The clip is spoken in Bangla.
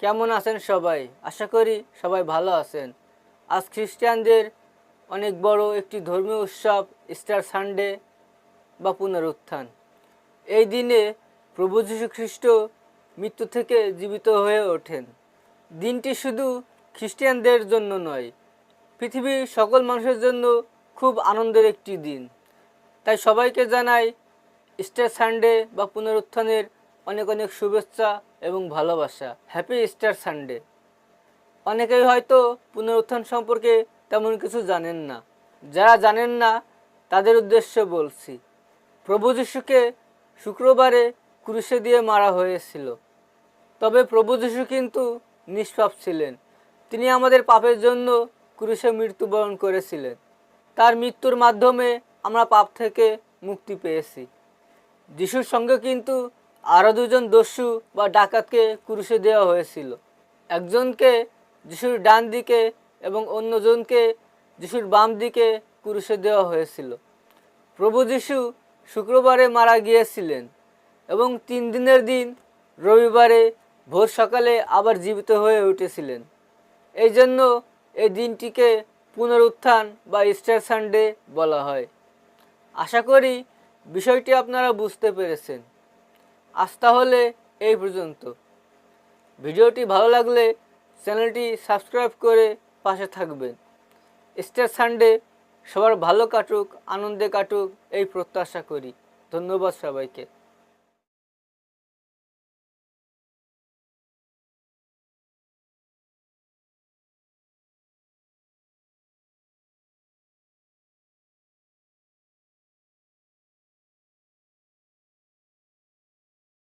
কেমন আছেন সবাই? আশা করি সবাই ভালো আছেন। আজ খ্রিস্টানদের অনেক বড় একটি ধর্মীয় উৎসব স্টার সানডে বা পুনরুত্থান। এই দিনে প্রভু যীশু খ্রিস্ট মৃত্যু থেকে জীবিত হয়ে ওঠেন। দিনটি শুধু খ্রিস্টানদের জন্য নয়, পৃথিবীর সকল মানুষের জন্য খুব আনন্দের একটি দিন। তাই সবাইকে জানাই স্টার সানডে বা পুনরুত্থানের অনেক অনেক শুভেচ্ছা এবং ভালোবাসা। হ্যাপি ইস্টার সানডে অনেকেই হয়তো পুনরুত্থান সম্পর্কে তেমন কিছু জানেন না। যারা জানেন না, তাদের উদ্দেশ্যে বলছি, প্রভু যিশুকে শুক্রবারে ক্রুশে দিয়ে মারা হয়েছিল। তবে প্রভু যিশু কিন্তু নিষ্পাপ ছিলেন। তিনি আমাদের পাপের জন্য ক্রুশে মৃত্যুবরণ করেছিলেন। তার মৃত্যুর মাধ্যমে আমরা পাপ থেকে মুক্তি পেয়েছি। যিশুর সঙ্গে কিন্তু আরও দুজন দস্যু বা ডাকাতকে ক্রুশে দেওয়া হয়েছিল। একজনকে যিশুর ডান দিকে এবং অন্যজনকে যিশুর বাম দিকে ক্রুশে দেওয়া হয়েছিল। প্রভু যিশু শুক্রবারে মারা গিয়েছিলেন এবং তিন দিনের দিন রবিবারে ভোর সকালে আবার জীবিত হয়ে উঠেছিলেন। এই জন্য এই দিনটিকে পুনরুত্থান বা ইস্টার সানডে বলা হয়। আশা করি বিষয়টি আপনারা বুঝতে পেরেছেন। আজ তাহলে এই পর্যন্ত। ভিডিওটি ভালো লাগলে চ্যানেলটি সাবস্ক্রাইব করে পাশে থাকবেন। স্টার সানডে, সবার ভালো কাটুক, আনন্দে কাটুক, এই প্রত্যাশা করি। ধন্যবাদ সবাইকে।